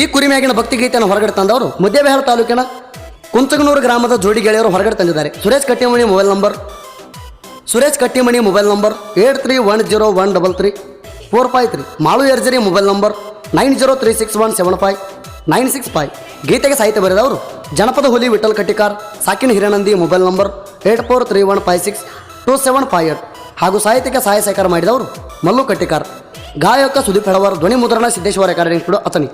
ಈ ಕುರಿಮ್ಯಾಗಿನ ಭಕ್ತಿ ಗೀತೆಯನ್ನು ಹೊರಗಡೆ ತಂದವರು ಮುದ್ದೇಬೇಹಾಳ ತಾಲೂಕಿನ ಕುಂಚಗನೂರು ಗ್ರಾಮದ ಜೋಡಿ ಗೆಳೆಯರು ಹೊರಗಡೆ ತಂದಿದ್ದಾರೆ. Suresh Kattimani mobile number, Suresh Kattimani mobile number, eight three one zero one double three, four five three, Malu Erjari mobile number, nine zero three six one seven five, nine six five. ಗೀತೆಗೆ ಸಾಹಿತ್ಯ ಬರೆದವರು ಜನಪದ ಹುಲಿ Vithal Kattikar, ಸಾಕಿನ Hiranandi mobile number, eight four three one five six two seven five eight. ಹಾಗೂ ಸಾಹಿತ್ಯಕ್ಕೆ ಸಹಾಯ ಸಹಕಾರ ಮಾಡಿದವರು ಮಲ್ಲು ಕಟ್ಟಿಕಾರ್. ಗಾಯಕ ಸುದೀಪ್ ಹೆಡವರ್ ಧ್ವನಿ ಮುದ್ರಣ ಸಿದ್ದೇಶ್ವರ ಸ್ಟುಡಿಯೋ ಅತನಿ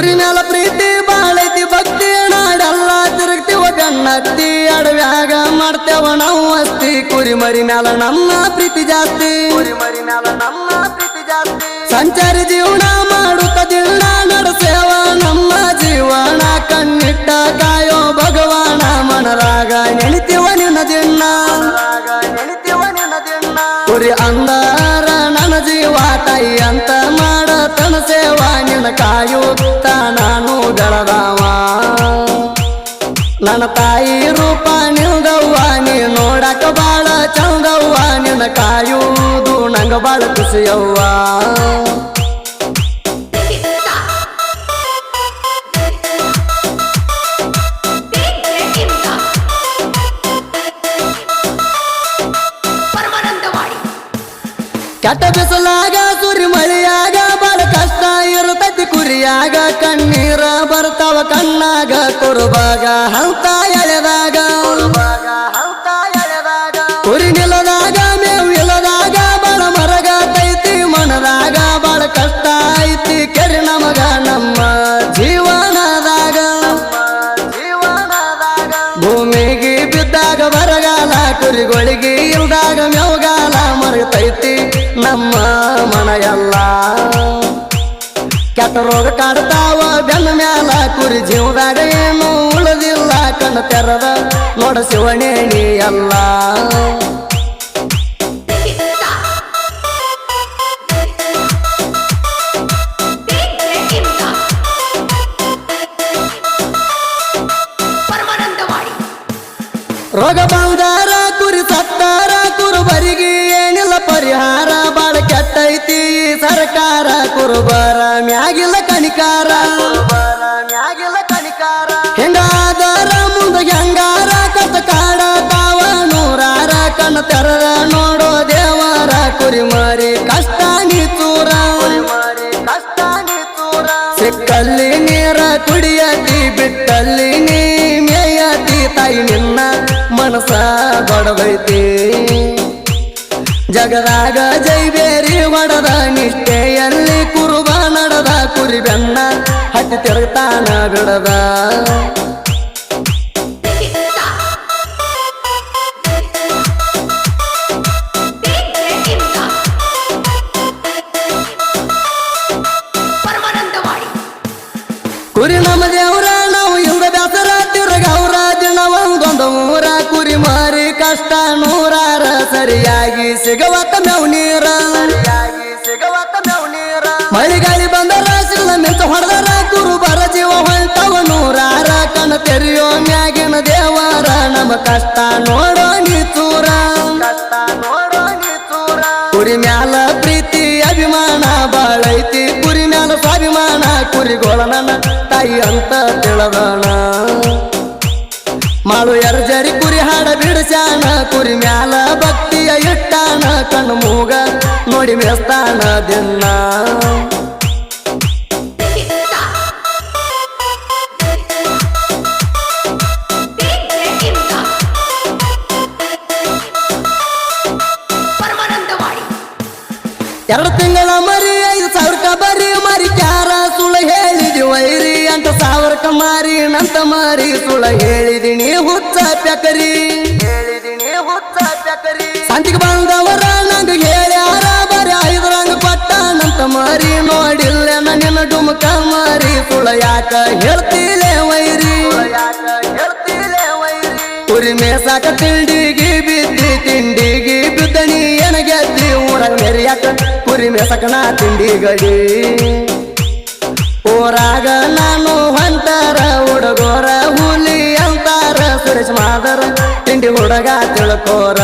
ಮ್ಯಾಲ ಪ್ರೀತಿ, ಬಾಳೈತಿ ಭಕ್ತಿ, ನಾಡೆಲ್ಲ ತಿರುಗ್ತಿವ ಕಣ್ಣತ್ತಿ ಅಡವ್ಯಾಗ ಮಾಡ್ತೇವ ನಾವು ಅಸ್ತಿ. ಕುರಿ ಮರಿ ಮ್ಯಾಲ ನಮ್ಮ ಪ್ರೀತಿ ಜಾಸ್ತಿ. ಕುರಿ ಮರಿ ಮ್ಯಾಲ ನಮ್ಮ ಪ್ರೀತಿ ಜಾಸ್ತಿ. ಸಂಚಾರಿ ಜೀವನ ಮಾಡುತ್ತ ದಿನ ನಡೆಸೇವ. ನಮ್ಮ ಜೀವನ ಕಣ್ಣಿಟ್ಟ ಕಾಯೋ ಭಗವಾನ. ಮನರಾಗ ನೆನಿತೀವ ನಿನ್ನ ದಿನ ಕುರಿ ಅಂದಾರ, ನನ್ನ ಜೀವ ತಾಯಿ ಅಂತ ಮಾಡತನ ಸೇವಾ ನಿನ್ನ ಕಾಯುತ್ತ ನಾನು ಬೆಳದವ ನನ್ನ ತಾಯಿ ರೂಪ ನಿಲ್ದವ್ವ ನೀ ನೋಡಕ ಬಾಳ ಚಂದವ್ವ, ನಿನ್ನ ಕಾಯುವುದು ನಂಗ ಬಾಳ ಖುಷಿಯವ್ವ. ಪರಮಾನಂದವಾಡಿ ಕೆಟ್ಟ ಬಿಸಲಾಗ ಕುರಿಯಾಗ ಕಣ್ಣೀರ ಬರ್ತಾವ, ಕಣ್ಣಾಗ ಕುರುಬಾಗ, ಹಂತ ಎಳೆದಾಗ. ಕುರಿ ನಿಲ್ಲದಾಗ, ಮೇವು ಇಲ್ಲದಾಗ ಬಾಳ ಮರಗ ತೈತಿ, ಮನದಾಗ, ಬಾಳ ಕಷ್ಟ ಐತಿ, ಕೆರೆ ನಮಗ ನಮ್ಮ ಜೀವನದಾಗ. ಭೂಮಿಗೆ ಬಿದ್ದಾಗ ಬರಗಾಲ, ಕುರಿಗಳಿಗೆ ಇಲ್ದಾಗ ಮೇವುಗಾಲ ಮರಗತೈತಿ ನಮ್ಮ ಮನ ಎಲ್ಲ ಕೆಟ್ಟ ರೋಗ ಕಾಡ್ತಾವ ಬೆನ್ನ ಮ್ಯಾಲ ಕುರಿ ಜೀವದಾಗ ಏನು ಉಳದಿಲ್ಲ ಕಣ್ಣು ತೆರದ ನೋಡ ಶಿವಣೇಣಿ ಎಲ್ಲ ರೋಗ ಬಂದಾರ ಕುರಿ ಸತ್ತಾರ, ಕುರುಬರಿಗೆ ಏನಿಲ್ಲ ಪರಿಹಾರ. ಬಾಳ ಕೆಟ್ಟೈತಿ ಸರ್ಕಾರ. ಕುರುಬರ ಮ್ಯಾಗಿಲ್ಲ ಕಣಿಕಾರ ಮ್ಯಾಗಿಲ್ಲ ಕಣಿಕಾರ ಹೆಂಗಾದರ, ಮುಂದ ಹೆಂಗಾರ, ಕತ್ತ ಕಾಡ ತಾವ ನೂರಾರ ಕಣ್ಣ ತೆರದ ನೋಡೋ ದೇವರ. ಕುರಿ ಮಾರಿ ಕಷ್ಟ ನೀತೂರ ಕಷ್ಟ ನೀತೂರ ಸಿಕ್ಕಲ್ಲಿ ನೀರ ಕುಡಿಯತಿ ಬಿಟ್ಟಲ್ಲಿ ನೀ ಮೇಯತಿ ತಾಯಿ ನಿನ್ನ ಮನಸ ಬಡದೈತಿ. ಜಗದಾಗ ಜೈಬೇರಿ ಒಡದ ನಿಷ್ಠೆಯಲ್ಲಿ ಕುರುಬ ನಡದ ಕುರಿ ಬೆನ್ನ ಹತ್ತಿ ತಿರುಗ್ತಾನ ಬಿಡದ. ಸರಿಯಾಗಿ ಸಿಗವತ್ತ ಮೇವು ನೀರ? ಮಳಿಗಾಳಿ ಬಂದರ ಸಿಲ್ಲ ಮಿಂಚ ಹೊಡೆದರ ಕುರು ಬರ ಜೀವ ಹೊಂಟವ ನೂರಾರ ಕಣ ತೆರೆಯೋ ಮ್ಯಾಗಿನ ದೇವರ. ನಮ್ಮ ಕಷ್ಟ ನೋಡೋ ನೀ ತೂರ ಕಷ್ಟ ನೋಡೋ ನೀ ತೂರ ಕುರಿ ಮ್ಯಾಲ ಪ್ರೀತಿ, ಅಭಿಮಾನ ಬಾಳೈತಿ. ಕುರಿ ಮ್ಯಾಲ ಸ್ವಾಭಿಮಾನ, ಕುರಿಗೋಳ ನನ್ನ ತಾಯಿ ಅಂತ ತಿಳದಣ ಮಾಡು ಎರ್ಜರಿ ಕುರಿ ಹಾಡ ಬಿಡಸ್ಯಾನ. ಕುರಿ ಮ್ಯಾಲ ಭಕ್ತಿಯ ಇಟ್ಟಾನ, ಕಣ್ಣು ಮೂಗ ನೋಡಿ ಮೇಸ್ತಾನ ದಿನ ಎರಡು ತಿಂಗಳ ಮರಿ, ಐದು ಸಾವಿರಕ ಬರಿ, ಮರಿ ಕ್ಯಾರ ಸುಳ ಹೇಳಿದಿ ವೈರಿ ಅಂತ ಸಾವಿರಕ ಮಾರಿ, ನಂತ ಮಾರಿ ಸುಳ ಹೇಳಿದಿನಿ ಹುಚ್ಚ ಪ್ಯಾಕರಿ. ಮಾರಿ ಸುಳ ಯಾಕ ಹೇಳ್ತೀಲೆ ವೈರಿ? ಉರಿಮೆ ಸಾಕ ತಿಂಡಿಗೆ ಬಿದ್ದಿ, ತಿಂಡಿಗೆ ಬಿದ್ದಣಿ ಏನ ಗೆದ್ದಿ ಊರಾಗ ಮೆರಿಯಾಕ ಉರಿಮೆ ಸಕಣ ತಿಂಡಿ ಗಡಿ ಊರಾಗ ನಾನು ಅಂತಾರ ಹುಡುಗೋರ ಹುಲಿ ಅಂತಾರ, ಸುರೇಶ್ ಮಾದರ, ತಿಂಡಿ ಹುಡುಗ ತಿಳ್ಕೋರ.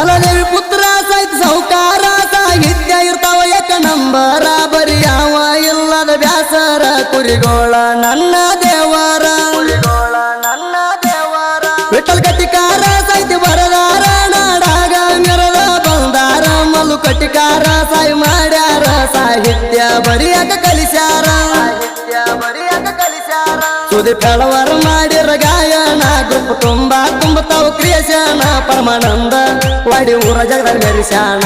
ಕಲದೇವಿ ಪುತ್ರ ಸಹಿತ ಸೌಕಾರ ಸಾಹಿತ್ಯ ಇರ್ತಾವ, ಯಾಕ ನಂಬರ? ಬರಿಯಾವ ಇಲ್ಲದ ಬ್ಯಾಸರ? ಕುರಿಗೋಳ ನನ್ನ ದೇವರ. ಕುರಿಗೋಳ ನನ್ನ ದೇವರ ವಿಠಲ್ ಕಟಿಕಾರ ಸಹಿತ ಬರದಾರ ನಾಡಾಗ ಬಂದಾರ ಮಲ್ಲು ಕಟಿಕಾರ ಸಾಯಿ ಮಾಡ್ಯಾರ, ಸಾಹಿತ್ಯ ಬರಿಯಾಕ ಕಲಿಸ್ಯಾರ. ಸಾಹಿತ್ಯ ಬರಿಯಾಕ ಕಲಿಸ್ಯಾರ ಸುದೀಪ್ ಮಾಡಿ ಮಾಡಿರ ತುಂಬ ತುಂಬ ತಾವು ತುಂಬತಾವ ಕ್ರಿಯೇಷನ ಪರಮಾನಂದ, ವಾಡಿ ಊರ ಜಗದ ಮೆರಿಸ್ಯಾಣ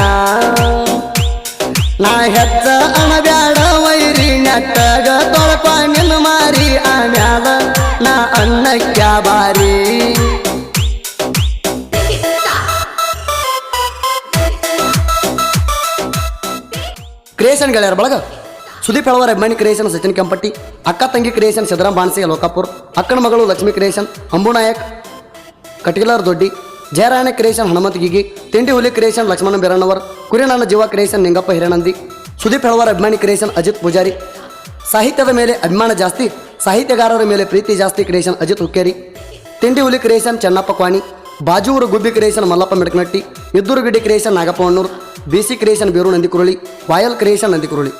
ನಾ ಹೆತ್ತ ಅಣಬ್ಯಾಡ ವೈರಿ ನೆಟ್ಟಗ ತೊಳಪ ನಿನ್ನ ಮಾರಿ ಆಮ್ಯಾಲ ನಾ ಅನ್ನಕ್ಯ ಬಾರಿ ಕ್ರಿಯೇಷನ್ ಗೆಳೆಯರ ಬಳಗ. ಸುದೀಪ್ ಹೆಳವರ ಅಭಿಮಾನಿ ಕ್ರಿಯೇಷನ್ ಸಚಿನ್ ಕೆಂಪಟ್ಟಿ ಅಕ್ಕ ತಂಗಿ ಕ್ರಿಯೇಷನ್ ಸಿದ್ದರಾಮ್ ಬಾಣಸಿ ಲೋಕಾಪುರ್ ಅಕ್ಕನ ಮಗಳು ಲಕ್ಷ್ಮಿ ಕ್ರಿಯೇಷನ್ ಅಂಬು ನಾಯಕ್ ಕಟಗಿಲಾರ್ ದೊಡ್ಡಿ ಜಯರಾಯಣ ಕ್ರಿಯೇಷನ್ ಹನುಮಂತ ಗಿಗಿ ತಿಂಡಿ ಹುಲಿ ಕ್ರಿಯೇಷನ್ ಲಕ್ಷ್ಮಣ ಬೇರಣ್ಣವರ್ ಕುರಿನಾನ ಜೀವ ಕ್ರಿಯೇಷನ್ ನಿಂಗಪ್ಪ ಹಿರಣಂದಿ ಸುದೀಪ್ ಹೆಳವರ ಅಭಿಮಾನಿ ಕ್ರಿಯೇಷನ್ ಅಜಿತ್ ಪೂಜಾರಿ ಸಾಹಿತ್ಯದ ಮೇಲೆ ಅಭಿಮಾನ ಜಾಸ್ತಿ ಸಾಹಿತ್ಯಗಾರರ ಮೇಲೆ ಪ್ರೀತಿ ಜಾಸ್ತಿ ಕ್ರಿಯೇಷನ್ ಅಜಿತ್ ಹುಕ್ಕೇರಿ ತಿಂಡಿ ಹುಲಿ creation Chennappa Kwani ಬಾಜೂರು Gubbi creation Mallappa ಮಿಡಕನಟ್ಟಿ ಇದ್ದೂರು ಗಿಡ್ಡಿ creation Nagappa Honnur ಬಿಸಿ ಕ್ರಿಯೇಷನ್ ಬೇರು ನಂದಿಕುರುಳಿ ವಾಯಲ್ ಕ್ರಿಯೇಷನ್ ನಂದಿಕುರುಳಿ